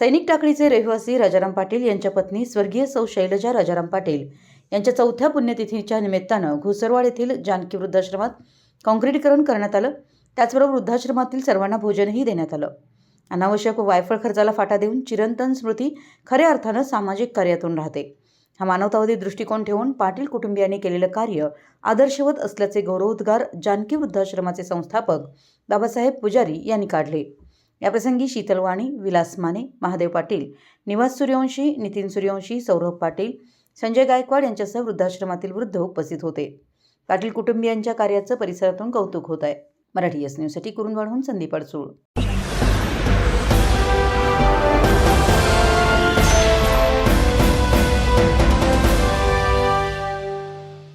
सैनिक टाकळीचे रहिवासी राजाराम पाटील यांच्या पत्नी स्वर्गीय सौ शैलजा राजाराम पाटील यांच्या चौथ्या पुण्यतिथीच्या निमित्तानं घुसरवाड येथील जानकी वृद्धाश्रमात काँक्रीटीकरण करण्यात आलं. त्याचबरोबर वृद्धाश्रमातील सर्वांना भोजनही देण्यात आलं. अनावश्यक वायफळ खर्चाला फाटा देऊन चिरंतन स्मृती खऱ्या अर्थानं सामाजिक कार्यातून राहते. हा मानवतावादी दृष्टिकोन ठेवून पाटील कुटुंबियांनी केलेलं कार्य आदर्शवत असल्याचे गौरवोद्गार जानकी वृद्धाश्रमाचे संस्थापक बाबासाहेब पुजारी यांनी काढले. याप्रसंगी शीतल वाणी विलास माने महादेव पाटील निवास सूर्यवंशी नितीन सूर्यवंशी सौरभ पाटील संजय गायकवाड यांच्यासह वृद्धाश्रमातील वृद्ध उपस्थित होते. पाटील कुटुंबियांच्या कार्याचं परिसरातून कौतुक होत आहे. मराठी एस न्यूजसाठी कुरुंदवाडहून संदीप अडसूळ.